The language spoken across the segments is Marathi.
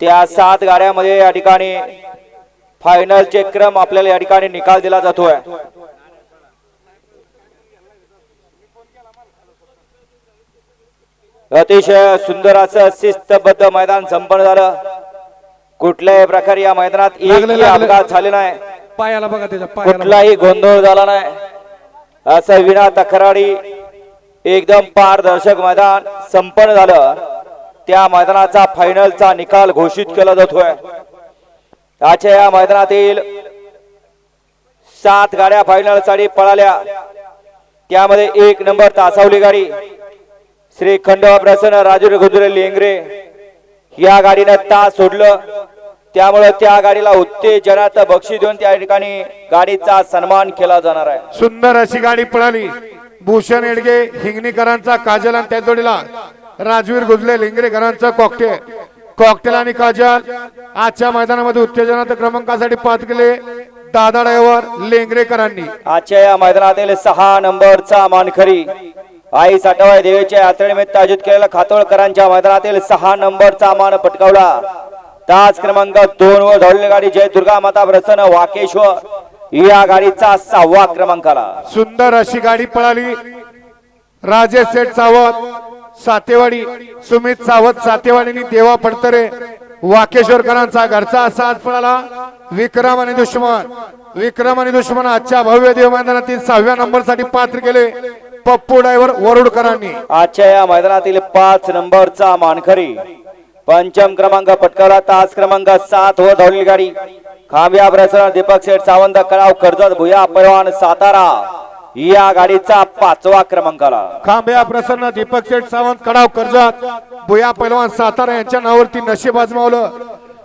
त्या सात गाड्यामध्ये या ठिकाणी फायनलचे क्रम आपल्याला या ठिकाणी निकाल दिला जातोय. अतिशय सुंदर असं शिस्तबद्ध मैदान संपन्न झालं. कुठल्याही प्रकारे या मैदानात एकही. अपघात झाले नाही. पायाला बघा त्याच्या. कुठलाही गोंधळ झाला नाही. असं विना तक्रारी एकदम पारदर्शक मैदान संपन्न झालं. त्या मैदानाचा फायनलचा निकाल घोषित केला जातोय. आजच्या या मैदानातील सात गाड्या फायनलसाठी पळाल्या. त्यामध्ये एक नंबर तासावली गाडी श्री खंडवा प्रसन्न राजू गुजरे लेंगरे या गाडीनं तास सोडलं. त्यामुळे त्या गाडीला उत्तेजनात बक्षीस देऊन त्या ठिकाणी गाडीचा सन्मान केला जाणार आहे. सुंदर अशी गाडी पळाली. भूषण येडगे हिंगणीकरांचा काजल आणि त्या जोडीला राजवीर गुजले लिंगरेकरांचा कॉकटेल कॉकटेल आणि काजल. आजच्या मैदानामध्ये उत्तेजनात क्रमांकासाठी पाच केले दादा ड्रायव्हर लेंगरेकरांनी. आजच्या या मैदानातील सहा नंबरचा मानखरी आई साठवाय देवीच्या यात्रेनिमित्त आयोजित केलेल्या खातोळकरांच्या मैदानातील सहा नंबरचा मान पटकावला. तास क्रमांक दोन वर धावलेली गाडी जय दुर्गा माता प्रसन्न वाकेश्वर. या गाडीचा सहावा क्रमांक आला सुंदर अशी गाडी पळाली. राजेश सेठ सावत. सातेवाडी सुमित सावत सातेवाडी देवा पडतरे वाकेश्वरकरांचा घरचा असा आज पळाला. विक्रम आणि दुश्मन विक्रम आणि दुश्मन आजच्या भव्य देव मैदानातील सहाव्या नंबरसाठी पात्र केले पप्पू डायव्हर वरुडकरांनी. आजच्या या मैदानातील पाच नंबरचा मानखरी पंचम क्रमांक पटकावला. तास क्रमांक सात वर धावलेली गाडी. खांब्या प्रसरण दीपक शेठ सावंत कळाव कर्जत भुया परवान सातारा. या गाडीचा पाचवा क्रमांक आला. खांब्या प्रसन्न दीपक शेठ सावंत कडाव कर्जत भुया पैलवान सातारा यांच्या नावावरती नशीब आजमावलं.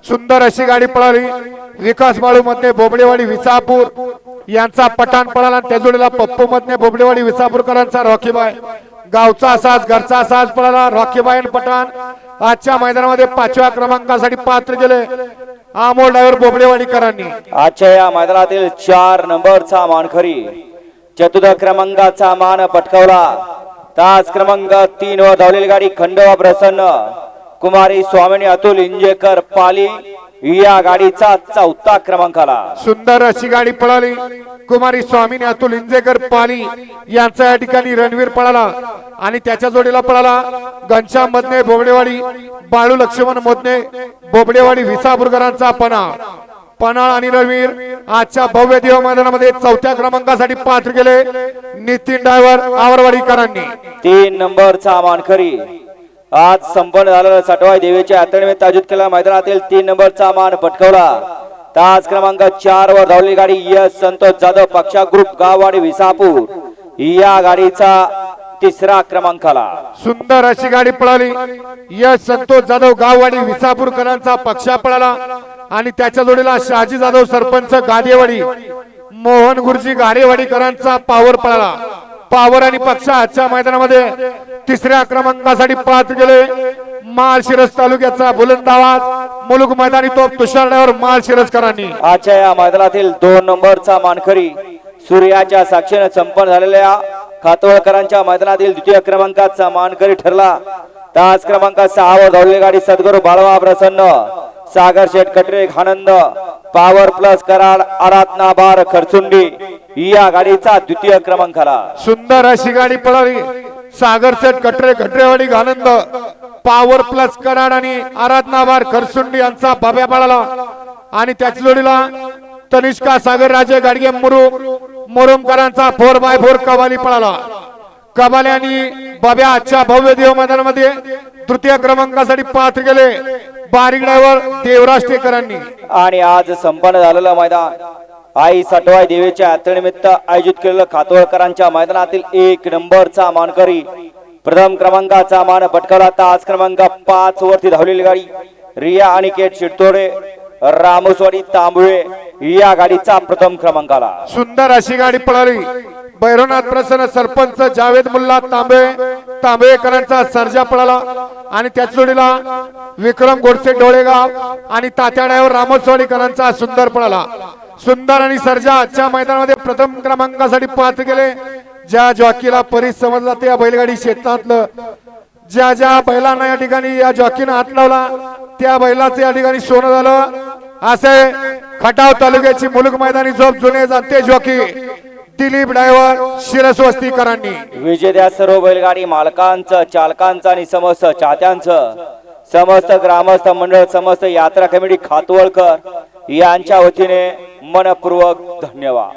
सुंदर अशी गाडी पळाली. विकास बाळू मध्ये बोबडेवाडी विसापूर यांचा पठाण पळाला त्या जोडीला पप्पू मध्ये बोबडेवाडी विसापूरकरांचा रॉकीबाय गावचा साज घरचा साज पळाला. रॉकीबाई आणि पठाण आजच्या मैदानामध्ये पाचव्या क्रमांकासाठी पात्र गेले. अमोल ड्रायव्हर बोबडेवाडीकरांनी. आजच्या या मैदानातील चार नंबरचा मानखरी चतुर्थ क्रमांकाचा मान पटकावला. तास क्रमांक तीन वर धावलेली गाडी खंडवा प्रसन्न कुमारी स्वामिनी अतुल इंजेकर पाली या गाडीचा चौथा क्रमांक आला सुंदर अशी गाडी पळाली. कुमारी स्वामीने अतुल इंजेकर पाली यांचा या ठिकाणी रणवीर पळाला आणि त्याच्या जोडीला पळाला घनश्याम मधने बोबडेवाडी बाळू लक्ष्मण मोदने बोबडेवाडी विसापूरकरांचा पणा. पणाळ आणि रणवीर आजच्या भव्य देव मैदानामध्ये चौथ्या क्रमांकासाठी पात्र गेले. नितीन ड्रायव्हर आवरवाडीकरांनी. तीन नंबरचा मानखरी आज संपन्न झालेला सटवाई देवीच्या यात्रेनिमित्त आयोजित केलेल्या मैदानातील तीन नंबरचा मान पटकावला. तास क्रमांक चार वर धावलेली गाडी यश संतोष जाधव पक्षा ग्रुप गाववाडी विसापूर. या गाडीचा तिसरा क्रमांक आला सुंदर अशी गाडी पळाली. यश संतोष जाधव गाववाडी विसापूरकरांचा पक्षा पळाला. आणि त्याच्या जोडीला शहाजी जाधव सरपंच गादेवाडी मोहन गुरुजी गारेवाडीकरांचा पावर पळाला. पावर आणि पक्ष आजच्या मैदानामध्ये तिसऱ्या क्रमांकासाठी पाहत गेले. माळशिरस तालुक्याचा बुलंद आवाज मुलुक मैदानी तोप तुषार माळशिरसकरांनी आजच्या या मैदानातील दोन नंबरचा मानकरी सूर्याच्या साक्षीने संपन्न झालेल्या खातोळकरांच्या मैदानातील द्वितीय क्रमांकाचा मानकरी ठरला. तास क्रमांक सहावर धावलेली गाडी सद्गुरू बाळवा प्रसन्न. Sagar Sheth Katre Anand power plus Karad Aradhana bar Kharchundi या गाडीचा द्वितीय क्रमांक सुंदर अशी गाडी पळाली. सागर सेट कटरे कटरेवाडी आनंद पॉवर प्लस कराड आणि आराधनाबार खरसुंडी यांचा बाब्या पळाला. आणि त्याच जोडीला तनिष्का सागर राजे गाडगे मुरुम मुरुमकरांचा फोर बाय फोर कबाली पळाला. कबाली आणि बाब्या आजच्या भव्य देव मैदानामध्ये तृतीय क्रमांकासाठी पात्र गेले. देवराज टेकरांनी आणि आज संपन्न झालेलं मैदान. आई सटवाई देवीच्या यात्रेनिमित्त आयोजित केलेलं खातोळकरांच्या मैदानातील एक नंबरचा मानकरी. प्रथम क्रमांकाचा मान पटकावला तास क्रमांक पाच वरती धावलेली गाडी. रिया आणि केट शिरतोडे रामोसवाडी तांबुळे या गाडीचा प्रथम क्रमांक आला सुंदर अशी गाडी पळाली. भैरवनाथ प्रसन्न सरपंच जावेद मुल्ला तांबे तांबेकरांचा सर्जा पळाला आणि त्याच जोडीला विक्रम गोडसे डोळेगाव आणि तात्याड्यावर रामस्वाडीकरांचा सुंदर पळाला. सुंदर आणि सर्जा आजच्या मैदानामध्ये प्रथम क्रमांकासाठी पात्र गेले ज्या जॉकीला परीस समजला ते या बैलगाडी क्षेत्रातलं. ज्या ज्या बैलांना या ठिकाणी या जॉकीनं हात लावला त्या बैलाचं या ठिकाणी सोनं झालं. असे खटाव तालुक्याची मुलुक मैदानी झोप जुने जाते जॉकी. दिलीप ड्रायव्हर शिरस्वस्तीकरांनी. विजेत्या सर्व बैलगाडी मालकांचं चालकांचं आणि समस्त चाहत्यांचं. समस्त ग्रामस्थ मंडळ समस्त यात्रा कमिटी खातवळकर यांच्या वतीने मनपूर्वक धन्यवाद.